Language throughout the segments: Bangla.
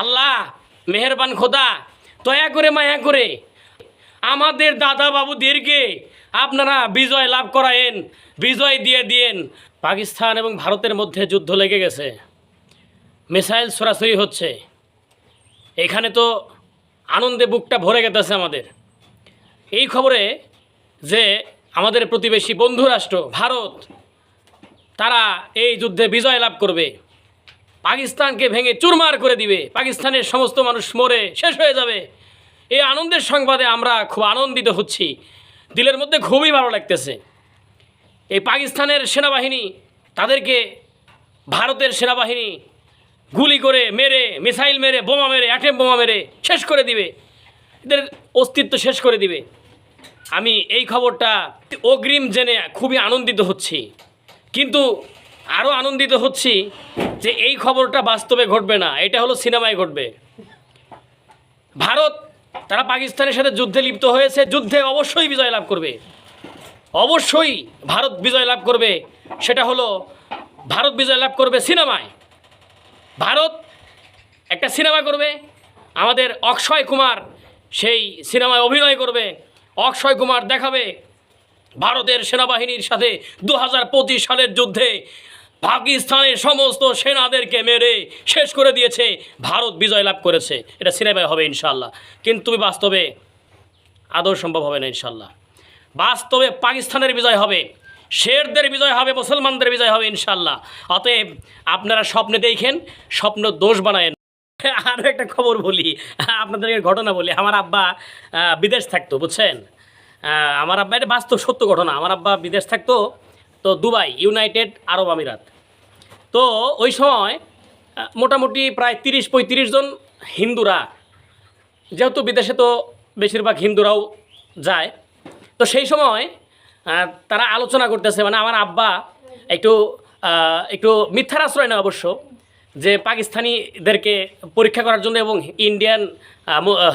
আল্লাহ, মেহেরবান খোদা, দয়া করে, মায়া করে। আমাদের দাদা বাবুদেরকে আপনারা বিজয় লাভ করায়েন, বিজয় দিয়ে দিয়েন। পাকিস্তান এবং ভারতের মধ্যে যুদ্ধ লেগে গেছে। মিসাইল সরাসরি হচ্ছে। এখানে তো আনন্দে বুকটা ভরে গেতেছে আমাদের। এই খবরে যে আমাদের প্রতিবেশী বন্ধু রাষ্ট্র ভারত, তারা এই যুদ্ধে বিজয় লাভ করবে। পাকিস্তানকে ভেঙে চুরমার করে দিবে। পাকিস্তানের সমস্ত মানুষ মরে, শেষ হয়ে যাবে। এই আনন্দের সংবাদে আমরা খুব আনন্দিত হচ্ছি। দিলের মধ্যে খুবই ভালো লাগতেছে। এই পাকিস্তানের সেনাবাহিনী, তাদেরকে ভারতের সেনাবাহিনী গুলি করে মেরে, মিসাইল মেরে, বোমা মেরে অ্যাটেম বোমা মেরে শেষ করে দিবে। এদের অস্তিত্ব শেষ করে দিবে। আমি এই খবরটা অগ্রিম জেনে খুবই আনন্দিত হচ্ছি। কিন্তু আরও আনন্দিত হচ্ছি যে এই খবরটা বাস্তবে ঘটবে না। এটা হলো সিনেমায় ঘটবে। ভারত তারা পাকিস্তানের সাথে যুদ্ধে লিপ্ত হয়েছে। যুদ্ধে অবশ্যই বিজয় লাভ করবে। অবশ্যই ভারত বিজয় লাভ করবে। সেটা হলো ভারত বিজয় লাভ করবে সিনেমায়। ভারত একটা সিনেমা করবে। আমাদের অক্ষয় কুমার সেই সিনেমায় অভিনয় করবে। অক্ষয় কুমার দেখাবে। ভারতের সেনাবাহিনীর সাথে দু হাজার পঁচিশ সালের যুদ্ধে পাকিস্তানের সমস্ত সেনাদেরকে মেরে শেষ করে দিয়েছে। ভারত বিজয় লাভ করেছে। এটা সিনেমায় হবে ইনশাল্লাহ কিন্তু বাস্তবে আদৌ সম্ভব হবে না ইনশাল্লাহ বাস্তবে পাকিস্তানের বিজয় হবে। শেরদের বিজয় হবে, মুসলমানদের বিজয় হবে ইনশাল্লাহ অতএব আপনারা স্বপ্নে দেখেন, স্বপ্ন দোষ বানায়েন। আরও একটা খবর বলি, আপনাদেরকে ঘটনা বলি। আমার আব্বা বিদেশ থাকতো, বুঝছেন? আমার আব্বা, এটা বাস্তব সত্য ঘটনা। আমার আব্বা বিদেশ থাকতো, তো দুবাই, ইউনাইটেড আরব আমিরাত। তো ওই সময় মোটামুটি প্রায় তিরিশ পঁয়ত্রিশ জন হিন্দুরা, যেহেতু বিদেশে তো বেশিরভাগ হিন্দুরাও যায়, তো সেই সময় তারা আলোচনা করতেছে মানে আমার আব্বা একটু একটু মিথ্যার আশ্রয় না অবশ্য, যে পাকিস্তানিদেরকে পরীক্ষা করার জন্য এবং ইন্ডিয়ান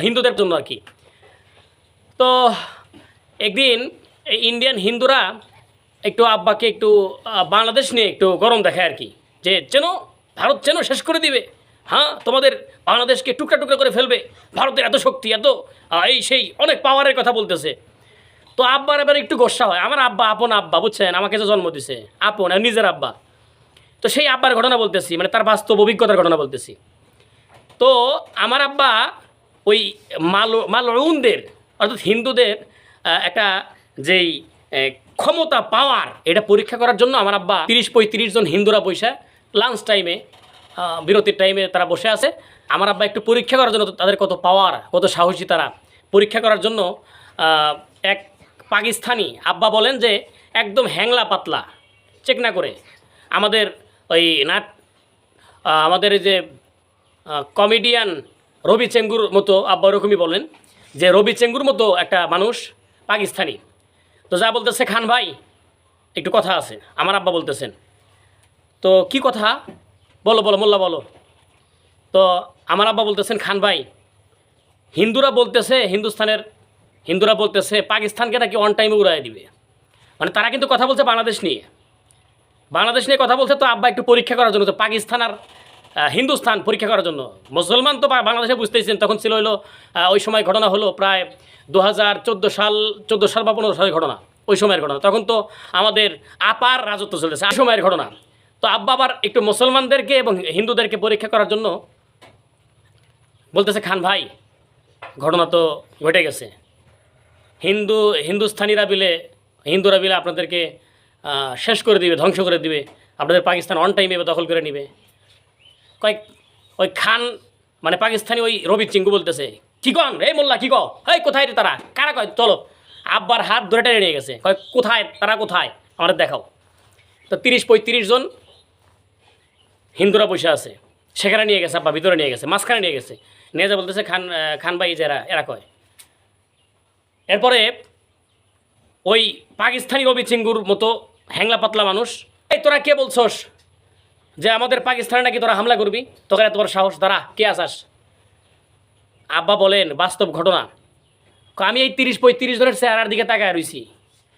হিন্দুদের জন্য আর কি। তো একদিন ইন্ডিয়ান হিন্দুরা একটু আব্বাকে একটু বাংলাদেশ নিয়ে একটু গরম দেখায় আর কি। যে যেন ভারত যেন শেষ করে দিবে। হ্যাঁ তোমাদের বাংলাদেশকে টুকরা টুকরা করে ফেলবে। ভারতের এত শক্তি, এত এই সেই অনেক পাওয়ারের কথা বলতেছে। তো আব্বার এবার একটু গোসা হয়। আমার আব্বা আপন আব্বা, বুঝছেন? আমাকে যে জন্ম দিছে। আপন নিজের আব্বা। তো সেই আব্বার ঘটনা বলতেছি মানে তার বাস্তব অভিজ্ঞতার ঘটনা বলতেছি। তো আমার আব্বা ওই মাল মালউনদের অর্থাৎ হিন্দুদের একটা যেই ক্ষমতা পাওয়ার এটা পরীক্ষা করার জন্য আমার আব্বা তিরিশ পঁয়ত্রিশ জন হিন্দুরা বসে লাঞ্চ টাইমে বিরতির টাইমে তারা বসে আছে। আমার আব্বা একটু পরীক্ষা করার জন্য তাদের কত পাওয়ার কত সাহসী তারা। পরীক্ষা করার জন্য এক পাকিস্তানি আব্বা বলেন যে, একদম হ্যাংলা পাতলা চেক না করে। আমাদের ওই নাট আমাদের যে কমেডিয়ান রবি চেঙ্গুর মতো আব্বা ওরকমই বলেন যে, রবি চেঙ্গুর মতো একটা মানুষ পাকিস্তানি। তো যা বলতেছে, খান ভাই, একটু কথা আছে। আমার আব্বা বলতেছেন তো কি কথা? বলো বলো, মোল্লা, বলো। তো আমার আব্বা বলতেছেন, খান ভাই, হিন্দুরা বলতেছে হিন্দুস্তানের হিন্দুরা বলতেছে পাকিস্তানকে নাকি অন টাইমে উড়াই দিবে। মানে তারা কিন্তু কথা বলছে বাংলাদেশ নিয়ে। বাংলাদেশ নিয়ে কথা বলছে তো আব্বা একটু পরীক্ষা করার জন্য, তো পাকিস্তান আর হিন্দুস্তান পরীক্ষা করার জন্য। মুসলমান তো বাংলাদেশে বুঝতেইছেন, তখন ছিল হলো ওই সময় ঘটনা হলো প্রায় দু হাজার চোদ্দ সাল চোদ্দ সাল বা পনেরো সালের ঘটনা, ওই সময়ের ঘটনা। তখন তো আমাদের আপার রাজত্ব চলেছে এই সময়ের ঘটনা। তো আব্বা আবার একটু মুসলমানদেরকে এবং হিন্দুদেরকে পরীক্ষা করার জন্য বলতেছে, খান ভাই, ঘটনা তো ঘটে গেছে। হিন্দু, হিন্দুস্থানিরা বিলে হিন্দুরা বিলে আপনাদেরকে শেষ করে দিবে, ধ্বংস করে দিবে। আপনাদের পাকিস্তান অন টাইমে দখল করে নিবে। কয়েক, ওই খান মানে পাকিস্তানি ওই রবি চিঙ্গু বলতেছে, কি কন রে মোল্লা, কি কও? এই, কোথায় রে তারা? কারা কয়? চলো। আব্বার হাত ধরে টেনে নিয়ে গেছে। কয়, কোথায়? তারা কোথায়? আমাদের দেখাও। তো তিরিশ পঁয়ত্রিশ জন হিন্দুরা বসে আছে। সেখানে নিয়ে গেছে আব্বা, ভিতরে নিয়ে গেছে, মাঝখানে নিয়ে গেছে। নিয়ে যা বলতেছে খান খান ভাই যে এরা কয়? এরপরে ওই পাকিস্তানি রবি চিঙ্গুর মতো হ্যাংলা পাতলা মানুষ, এই তোরা কে বলছস যে আমাদের পাকিস্তানে নাকি তোরা হামলা করবি? তোকে এত বড় সাহস, দাঁড়া, কে আসাস আব্বা বলেন, বাস্তব ঘটনা। আমি এই তিরিশ পঁয়ত্রিশ জনের চেহারার দিকে তাকায় রয়েছি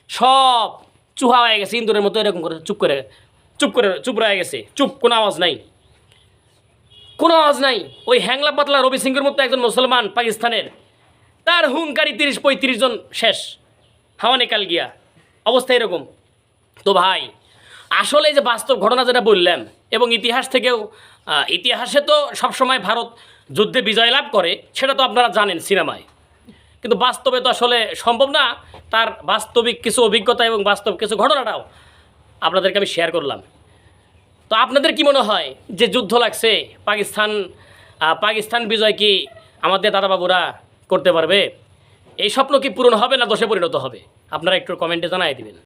সব চুহা হয়ে গেছে, ইন্দুরের মতো এরকম করে, চুপ করে চুপ করে, চুপ রয়ে গেছে। চুপ, কোনো আওয়াজ নাই। কোনো আওয়াজ নাই। ওই হ্যাংলা পাতলা রবি সিংহের মতো একজন মুসলমান পাকিস্তানের। তার হুঙ্কারি তিরিশ পঁয়ত্রিশ জন শেষ। হাওয়ানে কাল গিয়া। অবস্থা এরকম। তো ভাই, আসলে যে বাস্তব ঘটনা যেটা বললাম, এবং ইতিহাস থেকেও ইতিহাসে তো সবসময় ভারত যুদ্ধে বিজয় লাভ করে, সেটা তো আপনারা জানেন সিনেমায়। কিন্তু বাস্তবে তো আসলে সম্ভব না, তার বাস্তবিক কিছু অভিজ্ঞতা এবং বাস্তব কিছু ঘটনাটাও আপনাদেরকে আমি শেয়ার করলাম। তো আপনাদের কি মনে হয় যে যুদ্ধ লাগছে? পাকিস্তান পাকিস্তান বিজয় কি আমাদের দাদাবাবুরা করতে পারবে? এই স্বপ্ন কি পূরণ হবে না দোষে পরিণত হবে? আপনারা একটু কমেন্টে জানাই দিবেন।